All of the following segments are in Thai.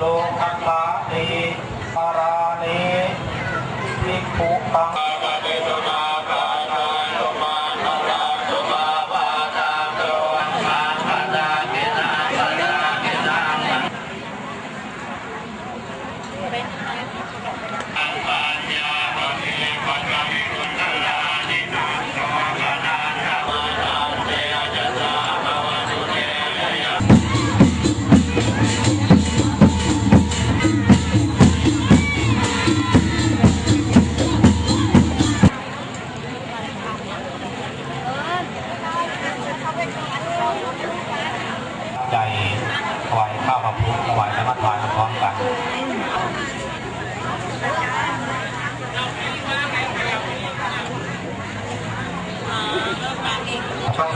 โลกัสสานิป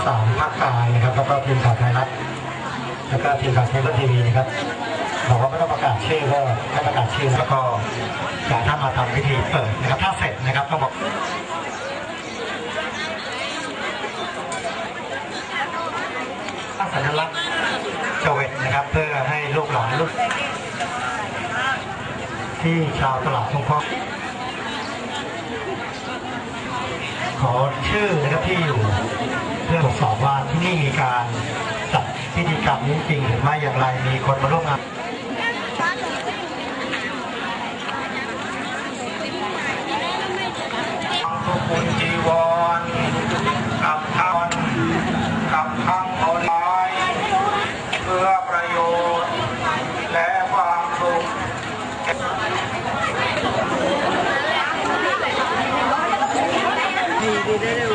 สามภาคกลางนะครับแล้วก็ทีมข่าวไทยรัฐแล้วก็ทีมข่าวไทยรัฐทีวีนะครับบอกว่าไม่ต้องประกาศชื่อก็ให้ประกาศชื่อแล้วก็อยากถ้ามาทำพิธีเปิดนะครับถ้าเสร็จนะครับก็บอกตั้งสัญลักษณ์เจเวตนะครับเพื่อให้ลูกหลานลูกที่ชาวตลาดทุ่งคอขอชื่อนะครับที่อยู่ ตรวจสอบว่าที่นี่มีการจัดพิธีกรรมนี้จริงหรือไม่อย่างไรมีคนมาร่วมงานทุกคุณจีวรกับทานกับทั้งออนไลน์เพื่อประโยชน์ และความสุขข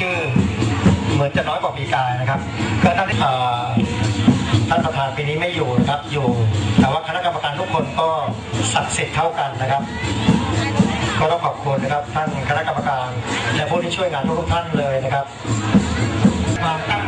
ชื่อ เหมือนจะน้อยกว่าปีกายนะครับก็ท่านเอ่ท่านประธานปีนี้ไม่อยู่นะครับอยู่ แต่ว่าคณะกรรมการทุกคนก็ศักดิ์สิทธิ์เท่ากันนะครับ ก็ต้องขอบคุณนะครับท่านคณะกรรมการและผู้ที่ช่วยงานทุกท่านเลยนะครับความตั้ง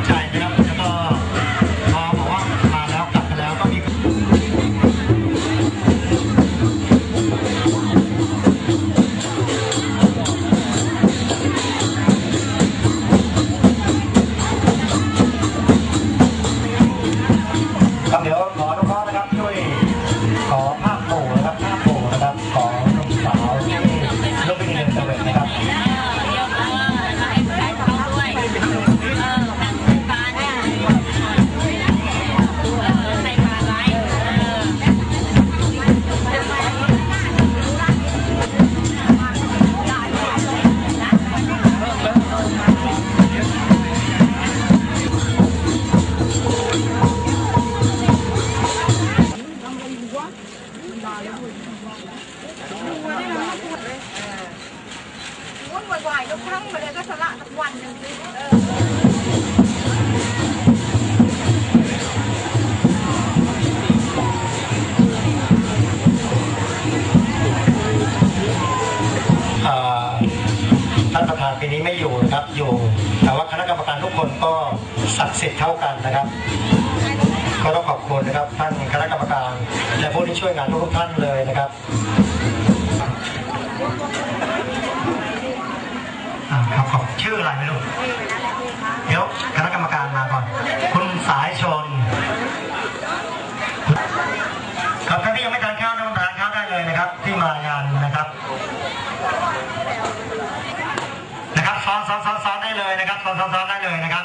สิทธิ์เท่ากันนะครับ ก็ต้องขอบคุณนะครับท่านคณะกรรมการและผู้ที่ช่วยงานทุกๆท่านเลยนะครับอ่าครับขอบชื่ออะไรไม่รู้เดี๋ยวคณะกรรมการมาก่อน คุณสายชนครับท่านที่ยังไม่ทานข้าวนะทานข้าวได้เลยนะครับ ที่มางานนะครับ นะครับซ้อนซ้อนซ้อนซ้อนได้เลยนะครับซ้อนซ้อนซ้อนได้เลยนะครับ